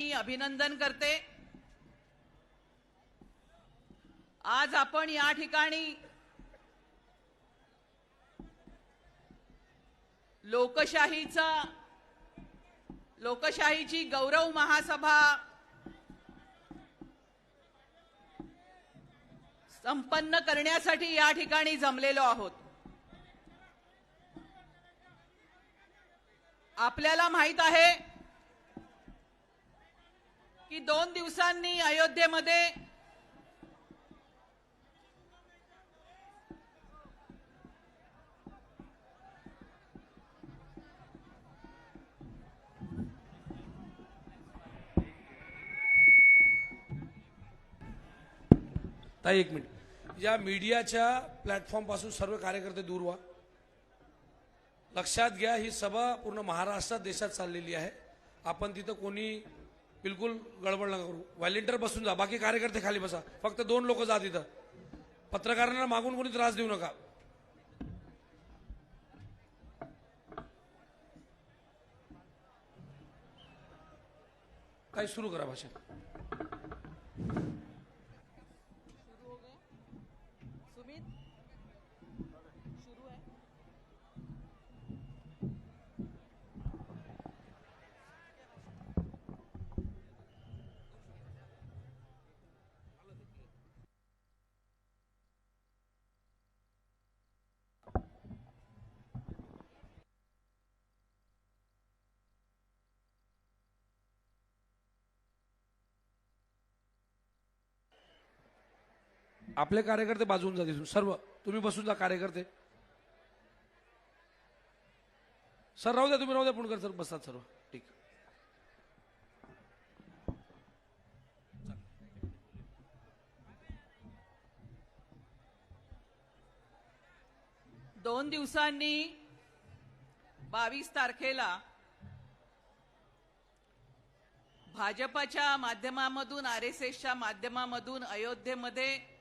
मी अभिनंदन करते. आज आपण या ठिकाणी लोकशाहीचा लोकशाहीची गौरव महासभा संपन्न करण्यासाठी या ठिकाणी जमलेलो आहोत. आपल्याला माहीत आहे की दोन दिवसांनी अयोध्येमध्ये ताई एक मिनिट. या मीडियाच्या प्लॅटफॉर्मपासून सर्व कार्यकर्ते दूर व्हा. लक्षात घ्या ही सभा पूर्ण महाराष्ट्रात देशात चाललेली आहे. आपण तिथं कोणी बिलकुल गडबड नका करू. व्हॉलेंटियर बसून जा. बाकी कार्यकर्ते खाली बसा. फक्त दोन लोक जा तिथं. पत्रकारांना मागून कोणी त्रास देऊ नका. काही सुरू करा भाषण सुमित शुरू आहे आपले कार्यकर्ते बाजून जा तिथून. सर्व. तुम्ही बसून जा कार्यकर्ते. सर राहू द्या तुम्ही राहू द्या पुणकर सर बसतात सर्व. ठीक. दोन दिवसांनी बावीस तारखेला भाजपाच्या माध्यमामधून आर एस एसच्या माध्यमामधून अयोध्येमध्ये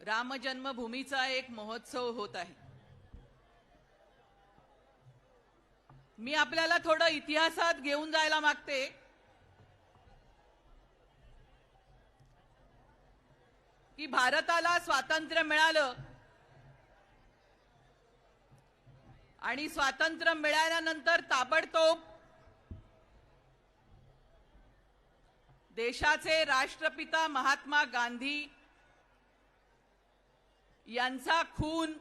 राम जन्मभूमीचा एक महोत्सव होत आहे. मी आपल्याला थोडं इतिहासात घेऊन जायला मागते. की भारताला स्वातंत्र्य मिळालं आणि स्वातंत्र्य मिळाल्यानंतर ताबडतोब देशाचे राष्ट्रपिता महात्मा गांधी यांचा खून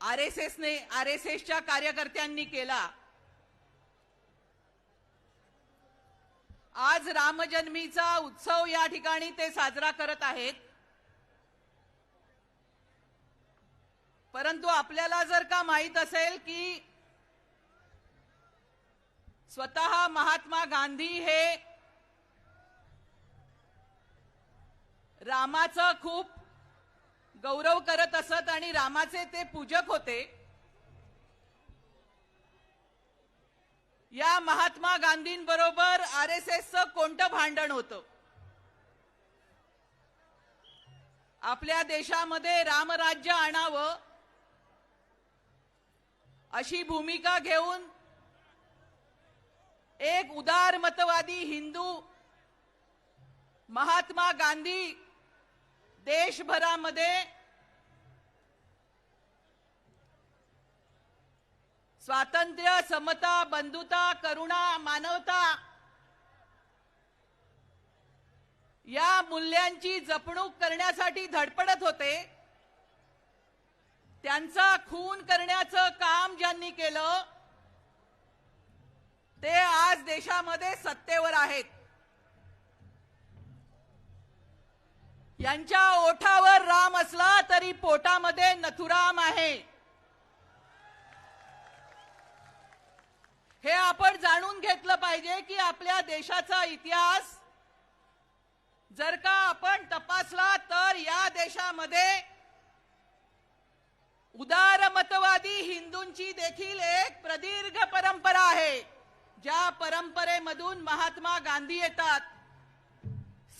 आर एस एसने आर एस एसच्या कार्यकर्त्यांनी केला. आज रामजन्मीचा उत्सव या ठिकाणी ते साजरा करत आहेत. परंतु आपल्याला जर का माहीत असेल की स्वतः महात्मा गांधी हे रामाचं खूप गौरव करत असत आणि रामाचे ते पूजक होते. या महात्मा गांधींबरोबर आर एस एसचं कोणतं भांडण होतं? आपल्या देशामध्ये रामराज्य आणावं अशी भूमिका घेऊन एक उदारमतवादी हिंदू महात्मा गांधी देशभरामध्ये स्वातंत्र्य समता बंधुता करुणा मानवता या मूल्यांची जपणूक करण्यासाठी धडपडत होते. त्यांचा खून करण्याचं काम ज्यांनी केलं ते आज देशामध्ये सत्तेवर आहेत. यांच्या ओठावर राम असला तरी पोटामध्ये नथुराम आहे. हे आपण जाणून घेतलं पाहिजे की आपल्या देशाचा इतिहास जर का आपण तपासला तर या देशामध्ये उदारमतवादी हिंदूंची देखील एक प्रदीर्घ परंपरा आहे ज्या परंपरेमधून महात्मा गांधी येतात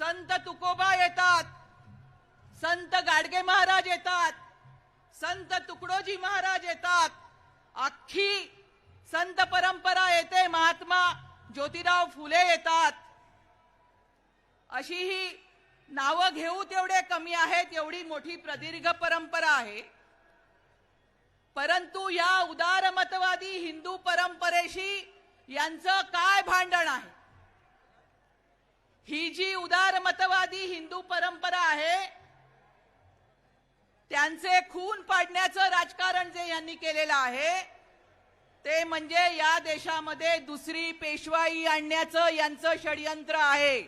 संत तुकोबा येतात संत गाडगे महाराज येतात. संत तुकडोजी महाराज येतात. अख्खी संत परंपरा येते महात्मा ज्योतिराव फुले येतात. अशी ही नावं घेऊ तेवढे कमी आहेत एवढी मोठी प्रदीर्घ परंपरा आहे. परंतु या उदारमतवादी हिंदू परंपरेशी यांचं काय भांडण आहे? ही जी उदारमतवादी हिंदू परंपरा आहे त्यांचे खून पाडण्याचं राजकारण जे यांनी केलेलं आहे ते म्हणजे या देशामध्ये दुसरी पेशवाई आणण्याचं यांचं षडयंत्र आहे.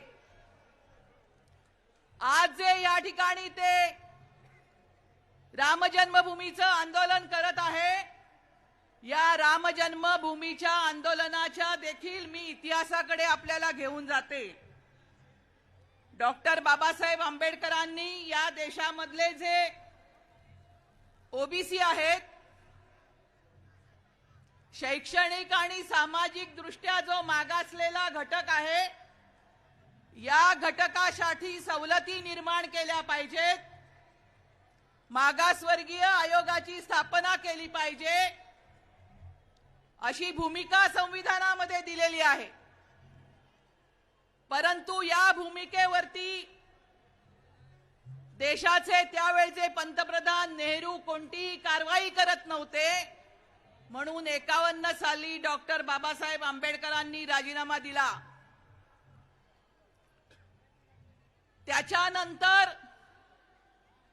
आज जे या ठिकाणी ते रामजन्मभूमीचं आंदोलन करत आहे या रामजन्मभूमीच्या आंदोलनाच्या देखील मी इतिहासाकडे आपल्याला घेऊन जाते. डॉक्टर बाबासाहेब आंबेडकरांनी या देशामधले जे ओबीसी आहेत. शैक्षणिक आणि सामाजिक दृष्ट्या जो मागासलेला घटक आहे या घटकासाठी सवलती निर्माण केल्या पाहिजेत. मागासवर्गीय आयोगाची स्थापना केली पाहिजे. अशी भूमिका संविधानामध्ये दिलेली आहे. परंतु या भूमिकेवरती देशाचे त्यावेळचे पंतप्रधान नेहरू कोणतीही कारवाई करत नव्हते. म्हणून एकावन्न साली डॉक्टर बाबासाहेब आंबेडकरांनी राजीनामा दिला. त्याच्यानंतर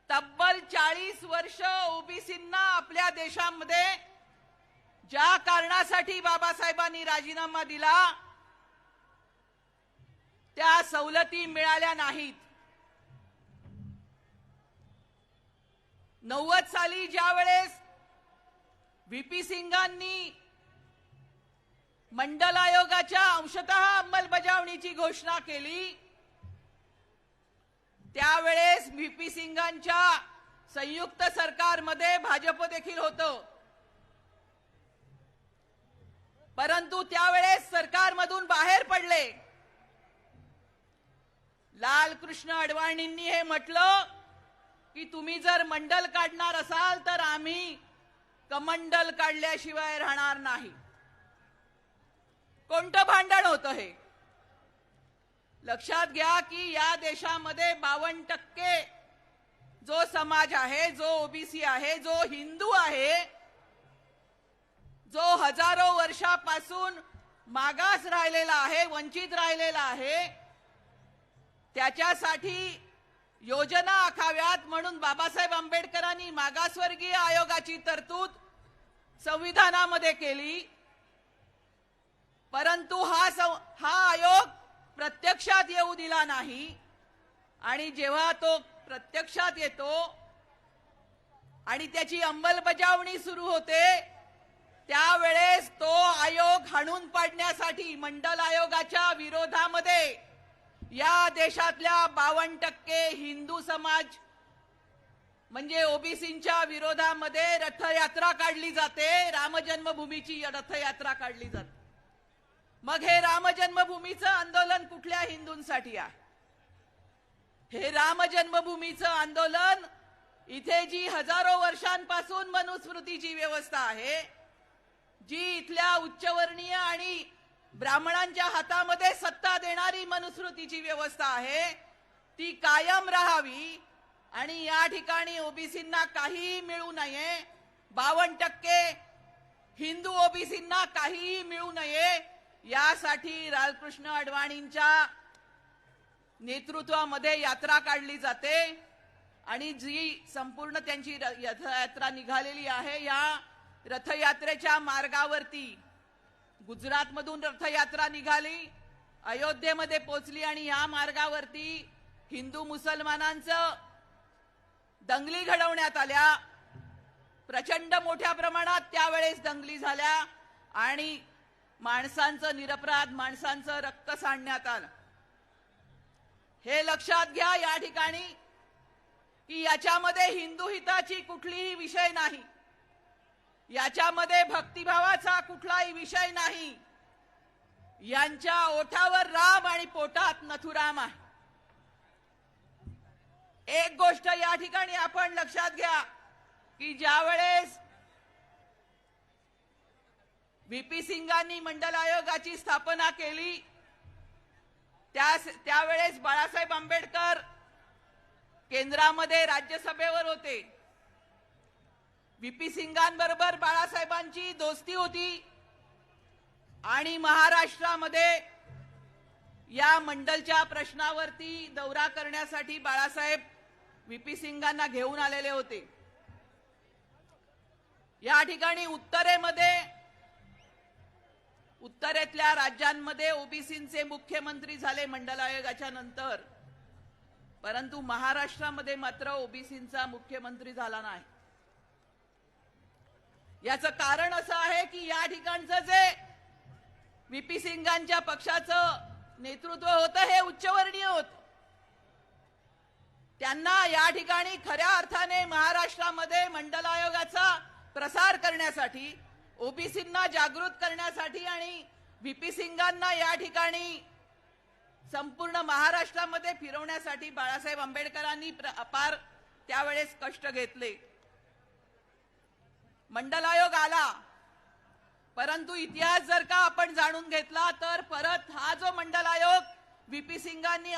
तब्बल चाळीस वर्ष ओबीसींना आपल्या देशामध्ये ज्या कारणासाठी बाबासाहेबांनी राजीनामा दिला त्या सवलती मिळाल्या नाहीत. नव्वद साली ज्या वेळेस व्हीपी सिंगांनी मंडल आयोगाच्या अंशतः अंमलबजावणीची घोषणा केली त्यावेळेस व्हीपी सिंगांच्या संयुक्त सरकारमध्ये भाजप देखील होतं. परंतु त्यावेळेस सरकारमधून बाहेर पडले. लालकृष्ण अडवाणींनी हे म्हटलं की तुम्ही जर मंडल काढणार असाल तर आम्ही कमंडल काढल्याशिवाय राहणार नाही. कोणतं भांडण होतं हे? लक्षात घ्या की या देशामध्ये बावन्न टक्के जो समाज आहे जो ओबीसी आहे जो हिंदू आहे जो हजारो वर्षापासून मागास राहिलेला आहे वंचित राहिलेला आहे त्याच्यासाठी योजना आखाव्यात म्हणून बाबासाहेब आंबेडकरांनी मागासवर्गीय आयोगाची तरतूद संविधानामध्ये केली. परंतु हा सं- हा आयोग प्रत्यक्षात येऊ दिला नाही. आणि जेव्हा तो प्रत्यक्षात येतो आणि त्याची अंमलबजावणी सुरू होते त्यावेळेस तो आयोग हाणून पाडण्यासाठी मंडल आयोगाच्या विरोधामध्ये या देशातल्या बावन्न टक्के हिंदू समाज म्हणजे ओबीसींच्या विरोधामध्ये रथयात्रा काढली जाते. रामजन्मभूमीची रथयात्रा काढली जाते. मग हे रामजन्मभूमीचं आंदोलन कुठल्या हिंदूंसाठी आहे? हे रामजन्मभूमीचं आंदोलन इथे जी हजारो वर्षांपासून मनुस्मृतीची व्यवस्था आहे जी इथल्या उच्चवर्णीय आणि ब्राह्मणांच्या हातामध्ये सत्ता देणारी मनुस्मृतीची व्यवस्था आहे ती कायम राहावी. आणि या ठिकाणी ओबीसींना काहीही मिळू नये बावन्न टक्के हिंदू ओबीसींना काहीही मिळू नये यासाठी लालकृष्ण अडवाणींच्या नेतृत्वामध्ये यात्रा काढली जाते. आणि जी संपूर्ण त्यांची र- रथयात्रा निघालेली आहे या रथयात्रेच्या मार्गावरती गुजरातमधून रथयात्रा निघाली अयोध्येमध्ये पोचली आणि या मार्गावरती हिंदू मुसलमानांचं दंगली घडवण्यात आल्या. प्रचंड मोठ्या प्रमाणात त्यावेळेस दंगली झाल्या आणि माणसांचं निरपराध माणसांचं रक्त सांडण्यात आलं. हे लक्षात घ्या या ठिकाणी की याच्यामध्ये हिंदू हिताची कुठलीही विषय नाही. याच्यामध्ये भक्तिभावाचा कुठलाही विषय नाही. यांच्या ओठावर राम आणि पोटात नथुराम आहे. एक गोष्ट या ठिकाणी आपण लक्षात घ्या की ज्या वेळेस व्हीपी सिंगांनी मंडल आयोगाची स्थापना केली त्यावेळेस बाळासाहेब आंबेडकर केंद्रामध्ये राज्यसभेवर होते. व्हीपी सिंगांबरोबर बाळासाहेबांची दोस्ती होती. आणि महाराष्ट्रामध्ये या मंडलच्या प्रश्नावरती दौरा करण्यासाठी बाळासाहेब व्हीपी सिंगांना घेऊन आलेले होते. या ठिकाणी उत्तरेमध्ये उत्तरेतल्या राज्यांमध्ये ओबीसींचे मुख्यमंत्री झाले मंडल आयोगाच्या नंतर. परंतु महाराष्ट्रामध्ये मात्र ओबीसींचा मुख्यमंत्री झाला नाही. याचं कारण असं आहे की या ठिकाणचं जे व्हीपी सिंगांच्या पक्षाचं नेतृत्व होतं हे उच्चवर्णीय होत. त्यांना या ठिकाणी खऱ्या अर्थाने महाराष्ट्रामध्ये मंडल आयोगाचा प्रसार करण्यासाठी ओबीसींना जागृत करण्यासाठी आणि व्हीपी सिंगांना या ठिकाणी संपूर्ण महाराष्ट्रामध्ये फिरवण्यासाठी बाळासाहेब आंबेडकरांनी प्र- अपार त्यावेळेस कष्ट घेतले. मंडल आयोग आला. परंतु इतिहास जर का आपण जाणून घेतला तर परत हा जो मंडल आयोग व्हीपी सिंगांनी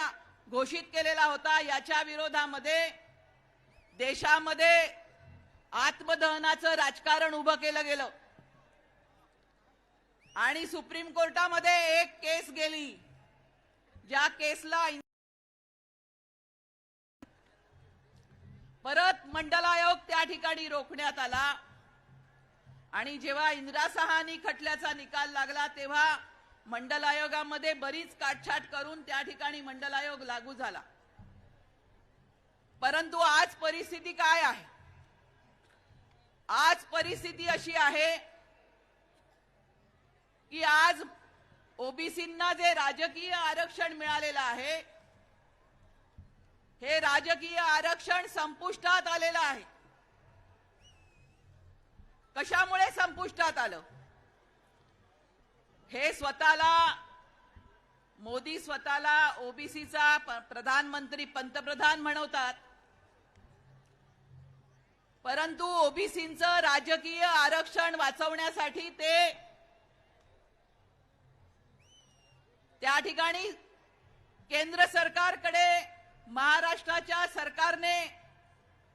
घोषित केलेला होता याच्या विरोधामध्ये देशामध्ये आत्मदहनाचं राजकारण उभं केलं गेलं. आणि सुप्रीम कोर्टामध्ये एक केस गेली ज्या केसला परत मंडल आयोग त्या ठिकाणी रोखण्यात आला. आणि जेव्हा इंदिरा सहानी खटल्याचा निकाल लागला तेव्हा मंडल आयोगामध्ये बरीच काटछाट करून त्या ठिकाणी मंडल आयोग लागू झाला. परंतु आज परिस्थिती काय आहे? आज परिस्थिती अशी आहे की आज ओबीसींना जे राजकीय आरक्षण मिळालेलं आहे हे राजकीय आरक्षण संपुष्टात आलेलं आहे. कशामुळे संपुष्टात आलं? हे स्वतःला मोदी स्वतःला ओबीसीचा प्रधानमंत्री पंतप्रधान म्हणवतात. परंतु ओबीसीचं राजकीय आरक्षण वाचवण्यासाठी ते त्या ठिकाणी केंद्र सरकारकडे महाराष्ट्राच्या सरकारने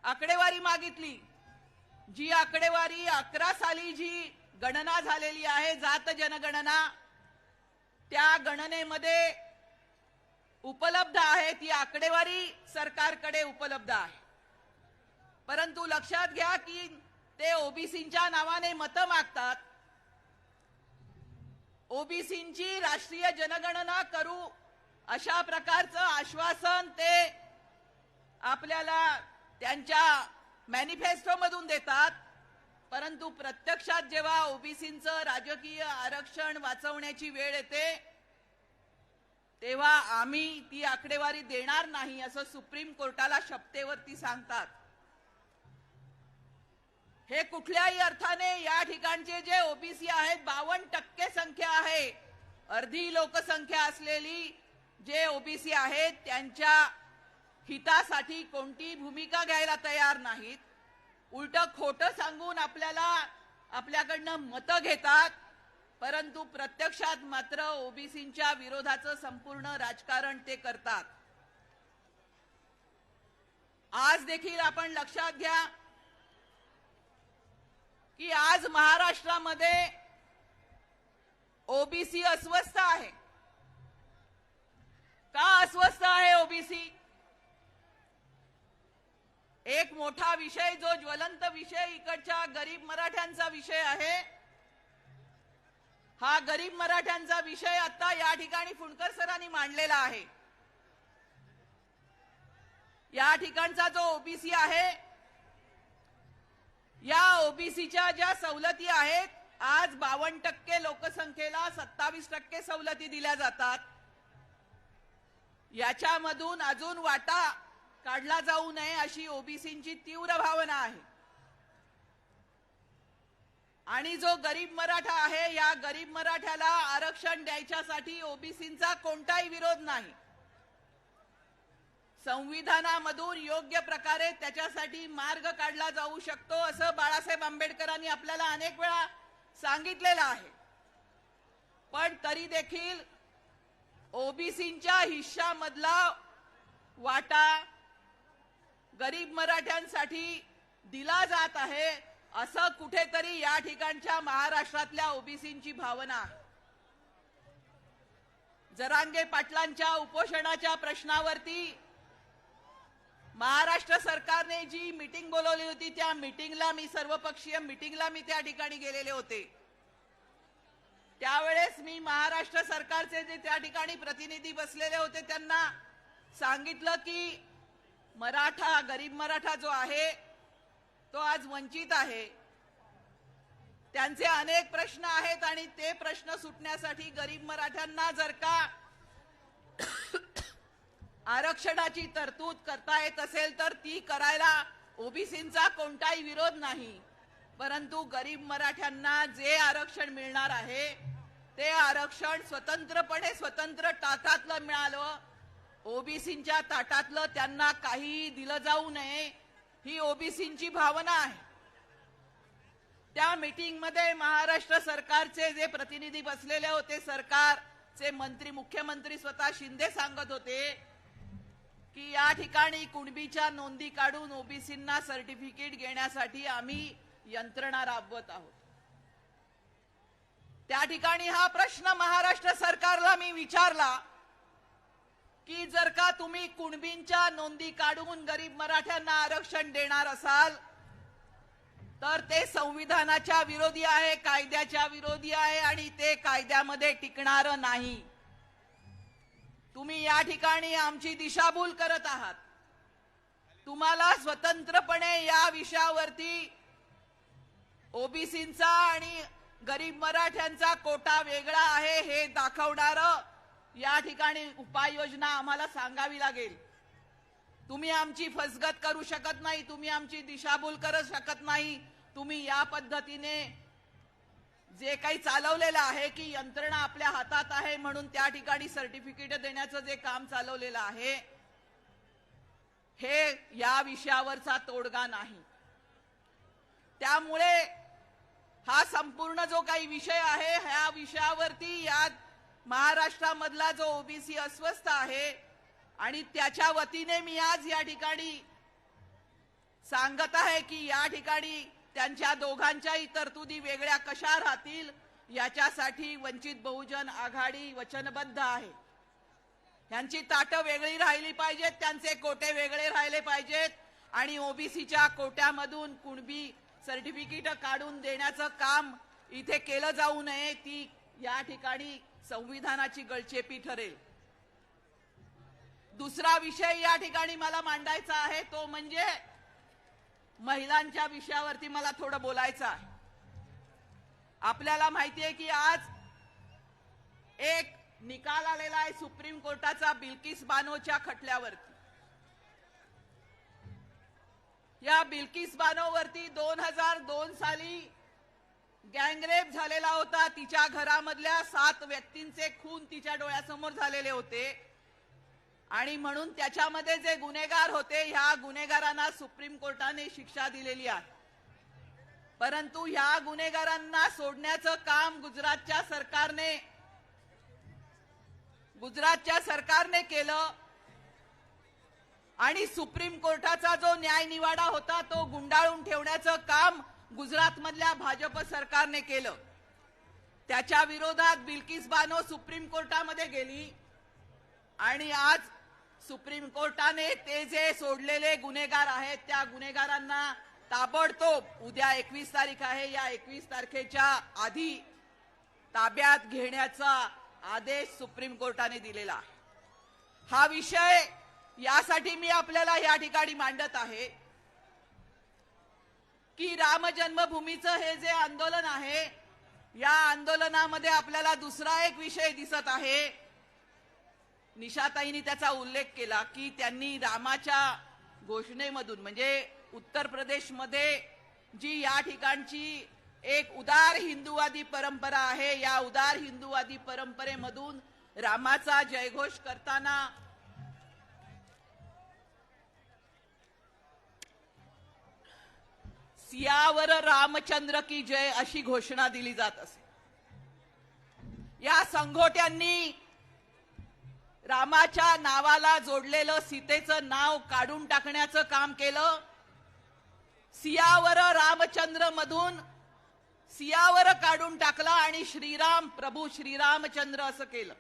आकडेवारी मागितली. जी आकडेवारी अकरा साली जी गणना झालेली आहे जात जनगणना त्या गणनेमध्ये उपलब्ध आहे ती आकडेवारी सरकारकडे उपलब्ध आहे. परंतु लक्षात घ्या की ते ओबीसीच्या नावाने मतं मागतात. ओबीसींची राष्ट्रीय जनगणना करू अशा प्रकारचं आश्वासन ते आपल्याला त्यांच्या मॅनिफेस्टो मधून देतात. परंतु प्रत्यक्षात जेव्हा ओबीसींचं राजकीय आरक्षण वाचवण्याची वेळ येते तेव्हा आम्ही ती आकडेवारी देणार नाही असं सुप्रीम कोर्टाला शपथेवरती सांगतात. हे कुठल्याही अर्थाने या ठिकाणचे जे ओबीसी आहेत बावन्न टक्के संख्या आहे. अर्धी लोकसंख्या असलेली जे ओबीसी आहेत त्यांच्या हितासाठी कोणती भूमिका घ्यायला तयार नाहीत. उलट खोटं सांगून आपल्याला आपल्याकडनं मतं घेतात. परंतु प्रत्यक्षात मात्र ओबीसींच्या विरोधाचं संपूर्ण राजकारण ते करतात. आज देखील आपण लक्षात घ्या की आज महाराष्ट्रामध्ये ओबीसी अस्वस्थ आहे. का अस्वस्थ आहे ओबीसी? एक मोठा विषय जो ज्वलंत विषय इकडच्या गरीब मराठ्यांचा विषय आहे. हा गरीब मराठ्यांचा विषय आता या ठिकाणी फुंडकर सरांनी मांडलेला आहे. या ठिकाणचा जो ओबीसी आहे या ओबीसीच्या ज्या सवलती आहेत आज बावन्न टक्के लोकसंख्येला सत्तावीस टक्के सवलती दिल्या जातात. याच्यामधून अजून वाटा काढला जाऊ नये अशी ओबीसींची तीव्र भावना आहे. आणि जो गरीब मराठा आहे या गरीब मराठ्याला आरक्षण द्यायच्यासाठी ओबीसींचा कोणताही विरोध नाही. संविधानामधून योग्य प्रकारे त्याच्यासाठी मार्ग काढला जाऊ शकतो असं बाळासाहेब आंबेडकरांनी आपल्याला अनेक वेळा सांगितलेलं आहे. पण तरी देखील ओबीसींच्या हिश्शामधला वाटा गरीब मराठ्यांसाठी दिला जात आहे असं कुठेतरी या ठिकाणच्या महाराष्ट्रातल्या ओबीसींची भावना जरांगे पाटलांच्या उपोषणाच्या प्रश्नावरती महाराष्ट्र सरकारने जी मीटिंग बोलवली होती त्या मीटिंगला मी सर्वपक्षीय मीटिंगला मी त्या ठिकाणी गेलेले होते. त्यावेळेस मी महाराष्ट्र सरकारचे जे त्या ठिकाणी प्रतिनिधी बसलेले होते त्यांना सांगितलं की मराठा गरीब मराठा जो आहे तो आज वंचित आहे. त्यांचे अनेक प्रश्न आहेत आणि ते प्रश्न सुटण्यासाठी गरीब मराठ्यांना जर का आरक्षणाची तरतूद करता येत असेल तर ती करायला ओबीसींचा कोणताही विरोध नाही. परंतु गरीब मराठ्यांना जे आरक्षण मिळणार आहे ते आरक्षण स्वतंत्रपणे स्वतंत्र टाकातलं मिळालं. ओबीसींच्या ताटातलं त्यांना काही दिलं जाऊ नये ही ओबीसींची भावना आहे. त्या मीटिंगमध्ये महाराष्ट्र सरकारचे जे प्रतिनिधी बसलेले होते सरकारचे मंत्री मुख्यमंत्री स्वतः शिंदे सांगत होते की या ठिकाणी कुणबीच्या नोंदी काढून ओबीसींना सर्टिफिकेट घेण्यासाठी आम्ही यंत्रणा राबवत आहोत. त्या ठिकाणी हा प्रश्न महाराष्ट्र सरकारला मी विचारला. की जर का तुम्ही कुणबींच्या नोंदी काढून गरीब मराठ्यांना आरक्षण देणार असाल तर ते संविधानाच्या विरोधी आहे कायद्याच्या विरोधी आहे आणि ते कायद्यामध्ये टिकणार नाही. तुम्ही या ठिकाणी आमची दिशाभूल करत आहात. तुम्हाला स्वतंत्रपणे या विषयावरती ओबीसींचा आणि गरीब मराठ्यांचा कोटा वेगळा आहे हे दाखवणारं या ठिकाणी उपाययोजना आम्हाला सांगावी लागेल. तुम्ही आमची फसगत करू शकत नाही तुम्ही आमची दिशाभूल करू शकत नाही. तुम्ही या पद्धतीने जे काही चालवलेलं आहे की यंत्रणा आपल्या हातात आहे म्हणून त्या ठिकाणी सर्टिफिकेट देण्याचं जे काम चालवलेलं आहे हे या विषयावरचा तोडगा नाही. त्यामुळे हा संपूर्ण जो काही विषय आहे ह्या विषयावरती या महाराष्ट्रामधला जो ओबीसी अस्वस्थ आहे आणि त्याच्या वतीने मी आज या ठिकाणी सांगत आहे की या ठिकाणी त्यांच्या दोघांच्याही तरतुदी वेगळ्या कशा राहतील याच्यासाठी वंचित बहुजन आघाडी वचनबद्ध आहे. त्यांची ताटं वेगळी राहिली पाहिजेत त्यांचे कोटे वेगळे राहिले पाहिजेत आणि ओबीसीच्या कोट्यामधून कुणबी सर्टिफिकेट काढून देण्याचं काम इथे केलं जाऊ नये ती या ठिकाणी संविधानाची गळचेपी ठरेल. दुसरा विषय या ठिकाणी मला मांडायचा आहे तो म्हणजे महिलांच्या विषयावरती मला थोडं बोलायचं आहे. आपल्याला माहिती आहे की आज एक निकाल आलेला आहे सुप्रीम कोर्टाचा बिल्किस बानोच्या खटल्यावरती. या बिल्किस बानोवरती दोन हजार दोन साली गँगरेप झालेला होता. तिच्या घरामधल्या सात व्यक्तींचे खून तिच्या डोळ्यासमोर झालेले होते. आणि म्हणून त्याच्यामध्ये जे गुन्हेगार होते ह्या गुन्हेगारांना सुप्रीम कोर्टाने शिक्षा दिलेली आहे. परंतु ह्या गुन्हेगारांना सोडण्याचं काम गुजरातच्या सरकारने गुजरातच्या सरकारने केलं. आणि सुप्रीम कोर्टाचा जो न्याय निवाडा होता तो गुंडाळून ठेवण्याचं काम गुजरातमधल्या भाजप सरकारने केलं. त्याच्या विरोधात बिल्किस बानो सुप्रीम कोर्टामध्ये गेली. आणि आज सुप्रीम कोर्टाने ते जे सोडलेले गुन्हेगार आहेत त्या गुन्हेगारांना ताबडतोब उद्या एकवीस तारीख आहे. या एकवीस तारखेच्या आधी ताब्यात घेण्याचा आदेश सुप्रीम कोर्टाने दिलेला हा विषय यासाठी मी आपल्याला या ठिकाणी मांडत आहे. की राम जन्मभूमीचं हे जे आंदोलन आहे या आंदोलनामध्ये आपल्याला दुसरा एक विषय दिसत आहे. निशाताईंनी त्याचा उल्लेख केला की त्यांनी रामाच्या घोषणेमधून म्हणजे उत्तर प्रदेशमध्ये जी या ठिकाणची एक उदार हिंदूवादी परंपरा आहे या उदार हिंदूवादी परंपरेमधून रामाचा जयघोष करताना सियावर रामचंद्र की जय अशी घोषणा दिली जात असे. या संघोट्यांनी रामाच्या नावाला जोडलेलं सीतेचं नाव काढून टाकण्याचं काम केलं. सियावर रामचंद्र मधून सियावर काढून टाकला आणि श्रीराम प्रभू श्रीरामचंद्र असं केलं.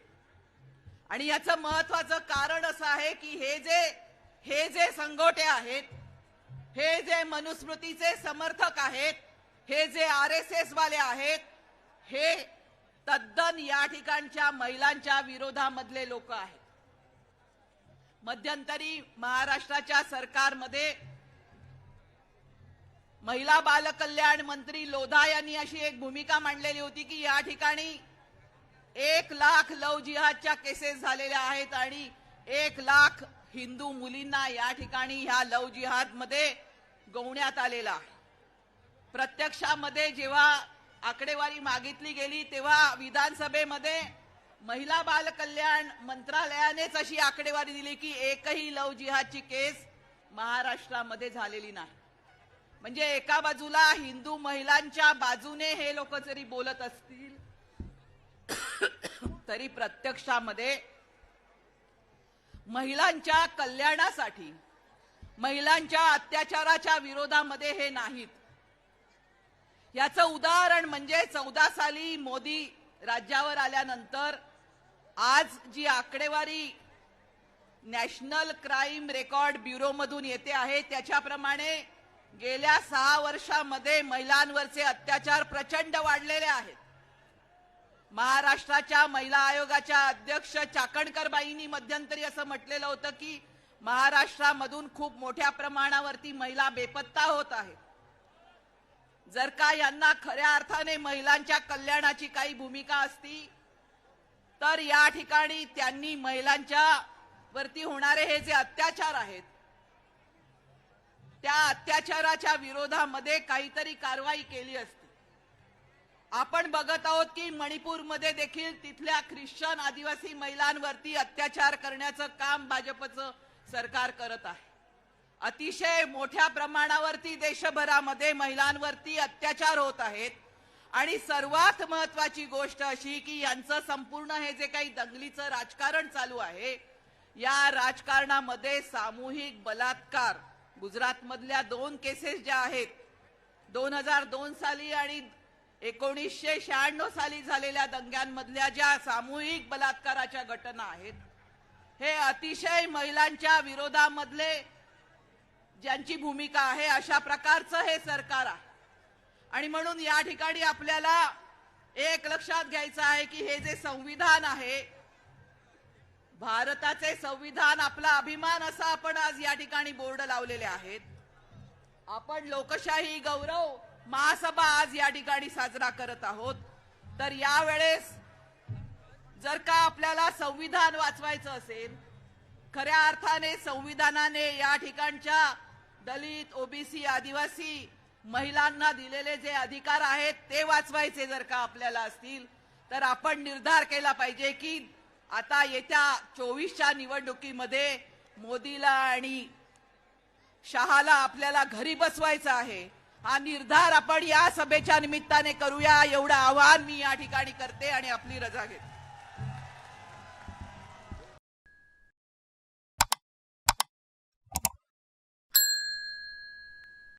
आणि याचं महत्वाचं कारण असं आहे की हे जे हे जे संघोटे आहेत हे जे मनुस्मृतीचे समर्थक आहेत हे जे आर एस एस वाले आहेत हे तद्दन या ठिकाणच्या महिलांच्या विरोधामधले लोक आहेत. मध्यंतरी महाराष्ट्राच्या सरकारमध्ये महिला बालकल्याण मंत्री लोधा यांनी अशी एक भूमिका मांडलेली होती की या ठिकाणी एक लाख लव जिहादच्या केसेस झालेल्या आहेत आणि एक लाख हिंदू मुलींना या ठिकाणी ह्या लव जिहादमध्ये गवण्यात आलेला. प्रत्यक्षामध्ये जेव्हा आकडेवारी मागितली गेली तेव्हा विधानसभेमध्ये महिला बाल कल्याण मंत्रालयानेच अशी आकडेवारी दिली की एकही लव जिहादची केस महाराष्ट्रामध्ये झालेली नाही. म्हणजे एका बाजूला हिंदू महिलांच्या बाजूने हे लोक जरी बोलत असतील तरी प्रत्यक्षामध्ये महिलांच्या कल्याणासाठी महिलांच्या अत्याचाराच्या विरोधामध्ये हे नाहीत. याचं उदाहरण म्हणजे चौदा साली मोदी राज्यावर आल्यानंतर आज जी आकडेवारी नॅशनल क्राईम रेकॉर्ड ब्युरोमधून येते आहे त्याच्याप्रमाणे गेल्या सहा वर्षामध्ये महिलांवरचे अत्याचार प्रचंड वाढलेले आहेत. महाराष्ट्राच्या महिला आयोगाच्या अध्यक्ष चाकणकरबाईंनी मध्यंतरी असं म्हटलेलं होतं की महाराष्ट्रामधून खूप मोठ्या प्रमाणावरती महिला बेपत्ता होत आहे. जर का यांना खऱ्या अर्थाने महिलांच्या कल्याणाची काही भूमिका असती तर या ठिकाणी त्यांनी महिलांच्या वरती होणारे हे जे अत्याचार आहेत त्या अत्याचाराच्या विरोधामध्ये काहीतरी कारवाई केली असती. आपण बघत आहोत की मणिपूरमध्ये देखील तिथल्या ख्रिश्चन आदिवासी महिलांवरती अत्याचार करण्याचं काम भाजपचं सरकार करत आहे. अतिशय मोठ्या प्रमाणावरती देशभरामध्ये महिलांवरती अत्याचार होत आहेत. आणि सर्वात महत्वाची गोष्ट अशी की यांचं संपूर्ण हे जे काही दंगलीचं राजकारण चालू आहे या राजकारणामध्ये सामूहिक बलात्कार गुजरातमधल्या दोन केसेस ज्या आहेत दोन हजार दोन साली आणि एकोणीसशे शहाण्णव साली झालेल्या दंग्यांमधल्या ज्या सामूहिक बलात्काराच्या घटना आहेत हे अतिशय महिलांच्या विरोधामधले ज्यांची भूमिका आहे अशा प्रकारचं हे सरकार आहे. आणि म्हणून या ठिकाणी आपल्याला एक लक्षात घ्यायचं आहे की हे जे संविधान आहे भारताचे संविधान आपला अभिमान असा आपण आज या ठिकाणी बोर्ड लावलेले आहेत. आपण लोकशाही गौरव महासभा आज या ठिकाणी साजरा करत आहोत. तर यावेळेस जर का आपल्याला संविधान वाचवायचं असेल खऱ्या अर्थाने संविधानाने या ठिकाणच्या दलित ओबीसी आदिवासी महिलांना दिलेले जे अधिकार आहेत ते वाचवायचे जर का आपल्याला असतील तर आपण निर्धार केला पाहिजे की आता येत्या चोवीसच्या निवडणुकीमध्ये मोदीला आणि शहाला आपल्याला घरी बसवायचं आहे. हा निर्धार आपण या सभेच्या निमित्ताने करूया. एवढं आवाहन मी या ठिकाणी करते आणि आपली रजा घेते.